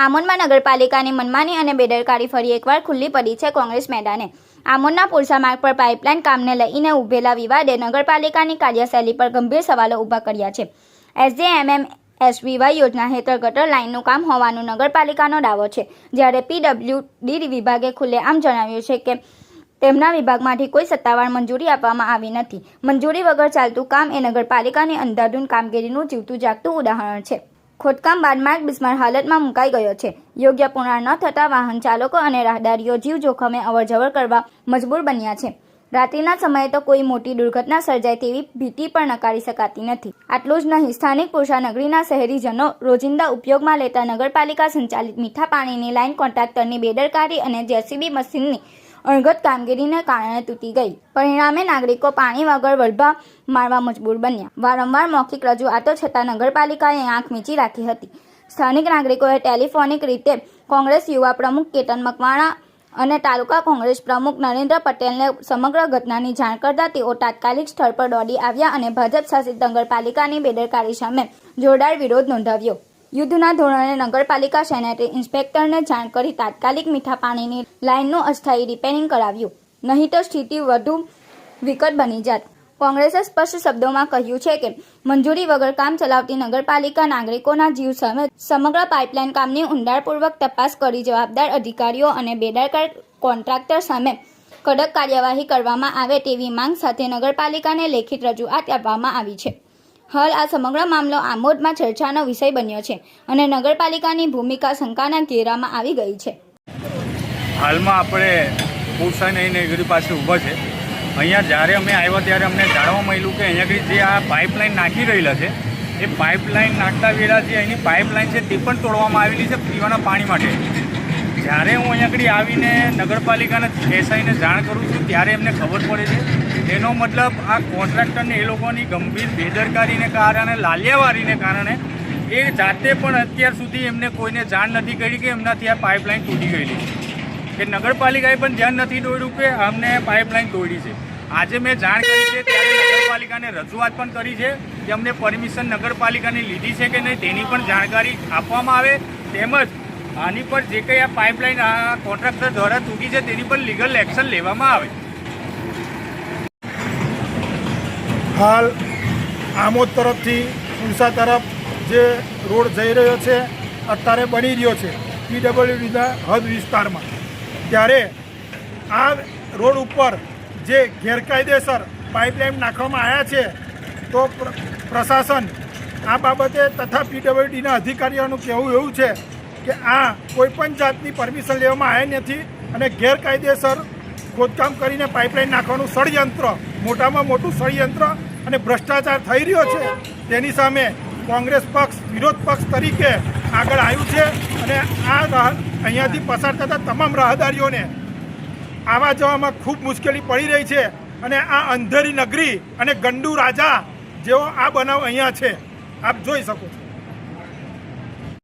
આમોદમાં નગરપાલિકાની મનમાની અને બેદરકારી ફરી એકવાર ખુલ્લી પડી છે કોંગ્રેસ મેદાને. આમોદના પુરસા માર્ગ પર પાઇપલાઇન કામને લઈને ઉભેલા વિવાદે નગરપાલિકાની કાર્યશૈલી પર ગંભીર સવાલો ઊભા કર્યા છે. એસજેએમએમ એસવીવાય યોજના હેઠળ ગટર લાઇનનું કામ હોવાનું નગરપાલિકાનો દાવો છે. જ્યારે પીડબ્લ્યુડી વિભાગે ખુલ્લેઆમ જણાવ્યું છે કે તેમના વિભાગમાંથી કોઈ સત્તાવાર મંજૂરી આપવામાં આવી નથી. મંજૂરી વગર ચાલતું કામ એ નગરપાલિકાની અંધાધૂન કામગીરીનું જીવતું જાગતું ઉદાહરણ છે. ખોદકામ બાદ માર્ગ બિસ્માર હાલતમાં મુકાઈ ગયો છે. યોગ્ય પુનરાણ ન થતાં વાહન ચાલકો અને રાહદારીઓ જીવ જોખમે અવરજવર કરવા મજબૂર બન્યા છે. રાત્રિના સમયે તો કોઈ મોટી દુર્ઘટના સર્જાય તેવી ભીતિ પણ નકારી શકાતી નથી. આટલું જ નહીં, સ્થાનિક પુરુષા નગરીના શહેરીજનો રોજિંદા ઉપયોગમાં લેતા નગરપાલિકા સંચાલિત મીઠા પાણીની લાઇન કોન્ટ્રાક્ટરની બેદરકારી અને જેસીબી મશીનની અણગત કામગીરીને કારણે તૂટી ગઈ. પરિણામે નાગરિકો પાણી વગર વલભા મારવા મજબૂર બન્યા. વારંવાર મૌખિક રજૂઆતો છતાં નગરપાલિકાએ આંખ મીચી રાખી હતી. સ્થાનિક નાગરિકોએ ટેલિફોનિક રીતે કોંગ્રેસ યુવા પ્રમુખ કેતન મકવાણા અને તાલુકા કોંગ્રેસ પ્રમુખ નરેન્દ્ર પટેલને સમગ્ર ઘટનાની જાણ કરતા તેઓ તાત્કાલિક સ્થળ પર દોડી આવ્યા અને ભાજપ શાસિત નગરપાલિકાની બેદરકારી સામે જોરદાર વિરોધ નોંધાવ્યો. યુદ્ધના ધોરણે નગરપાલિકા સેનેટરી ઇન્સ્પેક્ટરને જાણ કરી તાત્કાલિક મીઠા પાણીની લાઇનનું અસ્થાયી રિપેરિંગ કરાવ્યું. નહીં તો સ્થિતિ વધુ વિકટ બની જાત. કોંગ્રેસે સ્પષ્ટ શબ્દોમાં કહ્યું છે કે, મંજૂરી વગર કામ ચલાવતી નગરપાલિકા નાગરિકોના જીવ સામે સમગ્ર પાઇપલાઇન કામની ઊંડાણપૂર્વક તપાસ કરી જવાબદાર અધિકારીઓ અને બેદરકાર કોન્ટ્રાક્ટર સામે કડક કાર્યવાહી કરવામાં આવે તેવી માંગ સાથે નગરપાલિકાને લેખિત રજૂઆત આપવામાં આવી છે. હાલ આ સમગ્ર મામલો આમોદમાં ચર્ચાનો વિષય બન્યો છે અને નગરપાલિકાની ભૂમિકા શંકાના ઘેરામાં આવી ગઈ છે. હાલમાં આપણે પુરસાઈ નગરી પાસે ઊભા છે. અહીંયા જ્યારે અમે આવ્યા ત્યારે અમને જાણવા મળ્યું કે અહીંયા જે આ પાઇપલાઇન નાખી રહેલા છે, એ પાઇપલાઇન નાખતા વેળા જે અહીંની પાઇપલાઇન છે તે પણ તોડવામાં આવેલી છે પીવાના પાણી માટે. જ્યારે હું અહીંયા આવીને નગરપાલિકાને એસઆઈને જાણ કરું છું ત્યારે એમને ખબર પડે છે એનો મતલબ આ કોન્ટ્રાક્ટરને એ લોકોની ગંભીર બેદરકારીને કારણે લાલિયાવારીને કારણે એ જાતે પણ અત્યાર સુધી એમને કોઈને જાણ નથી કરી કે એમનાથી આ પાઇપલાઇન તૂટી ગયેલી કે નગરપાલિકાએ પણ ધ્યાન નથી દોડ્યું કે અમને પાઇપલાઇન તોડી છે. આજે મેં જાણ કરી છે ત્યારે નગરપાલિકાને રજૂઆત પણ કરી છે કે અમને પરમિશન નગરપાલિકાની લીધી છે કે નહીં તેની પણ જાણકારી આપવામાં આવે. તેમજ આની પર જે કંઈ આ પાઇપલાઇન આ કોન્ટ્રાક્ટર દ્વારા તૂટી છે તેની પર લીગલ એક્શન લેવામાં આવે. હાલ આમોદ તરફથી ઉંસા તરફ જે રોડ જઈ રહ્યો છે, અત્યારે બની રહ્યો છે પીડબ્લ્યુડીના હદ વિસ્તારમાં. ત્યારે આ રોડ ઉપર જે ગેરકાયદેસર પાઇપલાઇન નાખવામાં આવ્યા છે, તો પ્રશાસન આ બાબતે તથા પીડબ્લ્યુડીના અધિકારીઓનું કહેવું એવું છે કે આ કોઈપણ જાતની પરમિશન લેવામાં આવી નથી અને ગેરકાયદેસર ખોદકામ કરીને પાઇપલાઇન નાખવાનું ષડયંત્ર, મોટામાં મોટું ષડયંત્ર અને ભ્રષ્ટાચાર થઈ રહ્યો છે, તેની સામે કોંગ્રેસ પક્ષ, વિરોધ પક્ષ તરીકે આગળ આવ્યું છે અને આ રાહ અહીંયાથી પસાર થતા તમામ રાહદારીઓને આવા જવામાં ખૂબ મુશ્કેલી પડી રહી છે અને આ અંધેરી નગરી અને ગંડુ રાજા જેવો આ બનાવ અહીંયા છે. આપ જોઈ શકો છો.